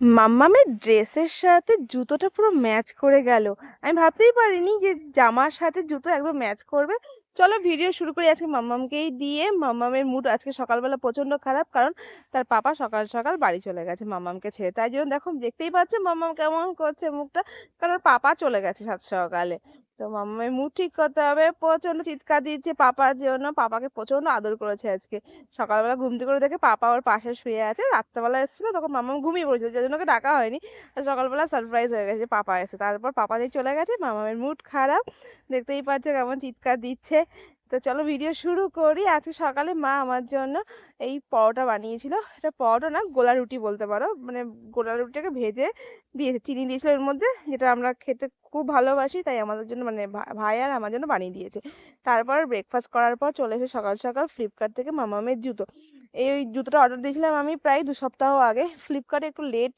মাম্মামের ড্রেসের সাথে জুতোটা পুরো ম্যাচ করে গেল। আমি ভাবতেই পারিনি যে জামার সাথে জুতো একদম ম্যাচ করবে। চলো ভিডিও শুরু করি আজকে মাম্মামকেই দিয়ে। মাম্মামের মুড আজকে সকালবেলা প্রচণ্ড খারাপ কারণ তার পাপা সকাল সকাল বাড়ি চলে গেছে মাম্মামকে ছেড়ে। তাই জন্য দেখো, দেখতেই পাচ্ছে মাম্মাম কেমন করছে মুখটা। কারণ পাপা চলে গেছে সাত সকালে। তো মাম্মামের মুখ ঠিক করতে হবে। প্রচণ্ড চিৎকার দিচ্ছে পাপার জন্য পাপাকে প্রচণ্ড আদর করেছে আজকে। সকালবেলা ঘুম থেকে করে দেখে পাপা ওর পাশে শুয়ে আছে। রাত্রেবেলা এসেছিল তখন মামা ঘুমিয়ে পড়েছিল যার জন্য ওকে ডাকা হয়নি। আর সকালবেলা সারপ্রাইজ হয়ে গেছে পাপা এসে। তারপর পাপা দিয়ে চলে গেছে মামামের মুড খারাপ। দেখতেই পাচ্ছে কেমন চিৎকার দিচ্ছে। তো চলো ভিডিও শুরু করি। আজকে সকালে মা আমার জন্য এই পরোটা বানিয়েছিল। এটা পরোটা না, গোলা রুটি বলতে পারো। মানে গোলা রুটিটাকে ভেজে দিয়েছে চিনি দিয়েছিল এর মধ্যে। যেটা আমরা খেতে খুব ভালোবাসি, তাই আমাদের জন্য মানে ভাই আর আমার জন্য বানিয়ে দিয়েছে। তারপর ব্রেকফাস্ট করার পর চলে এসে সকাল সকাল ফ্লিপকার্ট থেকে মামামের জুতো। এই জুতোটা অর্ডার দিয়েছিলাম আমি প্রায় দু সপ্তাহ আগে। ফ্লিপকার্টে একটু লেট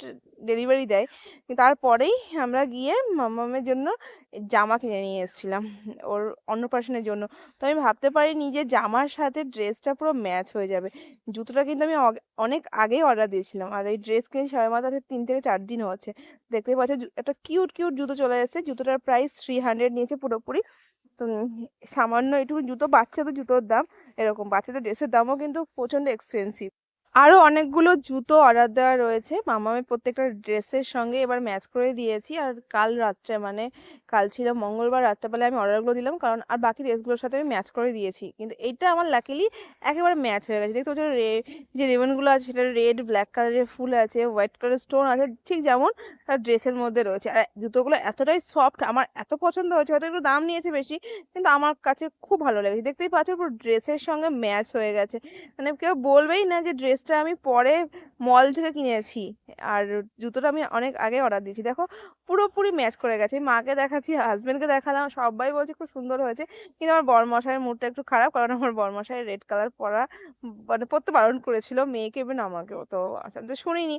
ডেলিভারি দেয়। তারপরেই আমরা গিয়ে মামামের জন্য জামা কিনে নিয়ে এসেছিলাম, ওর অন্নপ্রাশনের জন্য। তো আমি ভাবতে পারিনি যে জামার সাথে ড্রেসটা পুরো ম্যাচ হয়ে যাবে। জুতোটা কিন্তু আমি অনেক আগেই অর্ডার দিয়েছিলাম। আর এই ড্রেস কিনেছি সবাই মাত্র তিন থেকে চার দিন হচ্ছে দেখতেই পাচ্ছ একটা কিউট কিউট জুতো চলে এসেছে। জুতোটার প্রাইস থ্রি হান্ড্রেড নিয়েছে পুরোপুরি। তো সামান্য একটু জুতো, বাচ্চাদের জুতোর দাম এরকম। বাচ্চাদের ড্রেসের দামও কিন্তু প্রচণ্ড এক্সপেন্সিভ আরও অনেকগুলো জুতো অর্ডার দেওয়া রয়েছে। মামামের প্রত্যেকটা ড্রেসের সঙ্গে এবার ম্যাচ করে দিয়েছি। আর কাল রাত্রে মানে কাল ছিল মঙ্গলবার রাত্রেবেলায় আমি অর্ডারগুলো দিলাম, কারণ আর বাকি ড্রেসগুলোর সাথে আমি ম্যাচ করে দিয়েছি। কিন্তু এইটা আমার লাকিলি একেবারে ম্যাচ হয়ে গেছে। দেখতে পাচ্ছ রে, যে রিবনগুলো আছে সেটা রেড ব্ল্যাক কালারের ফুল আছে হোয়াইট কালারের স্টোন আছে, ঠিক যেমন তার ড্রেসের মধ্যে রয়েছে। আর জুতোগুলো এতটাই সফট আমার এত পছন্দ হয়েছে, হয়তো একটু দাম নিয়েছে বেশি, কিন্তু আমার কাছে খুব ভালো লেগেছে। দেখতেই পাচ্ছ পুরো ড্রেসের সঙ্গে ম্যাচ হয়ে গেছে। মানে কেউ বলবেই না যে ড্রেসটা আমি পরে মল থেকে কিনেছি। আর জুতোটা আমি অনেক আগে অর্ডার দিয়েছি। দেখো, পুরোপুরি ম্যাচ করে গেছে। মাকে দেখাচ্ছি হাজবেন্ডকে দেখালাম, সবাই বলছে খুব সুন্দর হয়েছে। কিন্তু আমার বরমশাইয়ের মুডটা একটু খারাপ, কারণ আমার বরমশাই রেড কালার পরা মানে পরতে বারণ করেছিল মেয়েকে এবং আমাকেও। তো আসলে শুনিনি।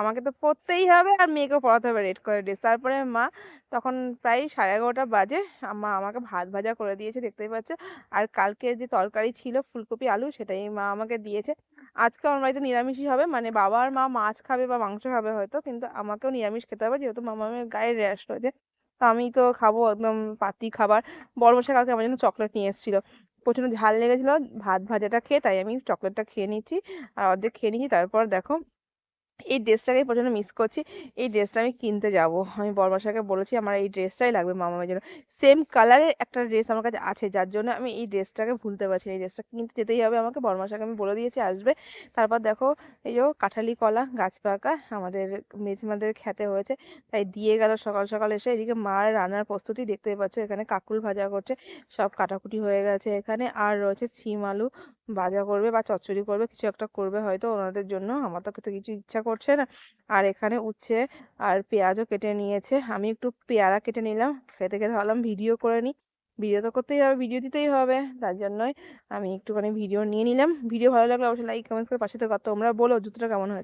আমাকে তো পরতেই হবে আর মেয়েকেও পরাতে হবে রেড কালার ড্রেস তারপরে মা তখন প্রায় সাড়ে এগারোটা বাজে, মা আমাকে ভাত ভাজা করে দিয়েছে, দেখতেই পাচ্ছ। আর কালকের যে তরকারি ছিল, ফুলকপি, আলু, সেটাই মা আমাকে দিয়েছে। আজকে আমার বাড়িতে নিরামিষই হবে মানে বাবার মা মাছ খাবে বা মাংস খাবে হয়তো, কিন্তু আমাকেও নিরামিষ খেতে হবে, যেহেতু মামা মামামের গায়ে র্যাশ রয়েছে। তো আমি তো খাব একদম পাতি খাবার। বড় বসে কালকে আমার জন্য চকলেট নিয়ে এসেছিল। প্রচণ্ড ঝাল লেগেছিলো, ভাত ভাজাটা খেয়ে তাই আমি চকলেটটা খেয়ে নিচ্ছি। আর অর্ধেক খেয়ে নিচ্ছি তারপর দেখো এই ড্রেসটাকে প্রচণ্ড মিস করছি। এই ড্রেসটা আমি কিনতে যাব। আমি বড়মশাইকে বলেছি, আমার এই ড্রেসটাই লাগবে মামামের জন্য। সেম কালারের একটা ড্রেস আমার কাছে আছে, যার জন্য আমি এই ড্রেসটাকে ভুলতে পারছি এই ড্রেসটা কিনতে যেতেই হবে আমাকে। বড়মশাইকে আমি বলে দিয়েছি, আসবে। তারপর দেখো, এই যে কাঁঠালি কলা, গাছ পাকা, আমাদের মেজমাদের খেতে হয়েছে। তাই দিয়ে গেল সকাল সকাল এসে এদিকে মার রান্নার প্রস্তুতি দেখতেই পাচ্ছ। এখানে কাকুল ভাজা করছে, সব কাটাকুটি হয়ে গেছে এখানে। আর রয়েছে সিম আলু ভাজা করবে বা চচ্চড়ি করবে, কিছু একটা করবে হয়তো ওনাদের জন্য, আমার তো কিছু ইচ্ছা করছে না। আর এখানে উচ্ছে আর পেঁয়াজও কেটে নিয়েছে। আমি একটু পেয়ারা কেটে নিলাম, খেতে খেতে ভাবলাম ভিডিও করে নিই। ভিডিও তো করতেই হবে, ভিডিও দিতেই হবে, তার জন্যই আমি একটুখানি ভিডিও নিয়ে নিলাম। ভিডিও ভালো লাগলে অবশ্যই লাইক কমেন্টস করে পাশে থেকে। তোমরা বলো, জুতোটা কেমন হয়েছে?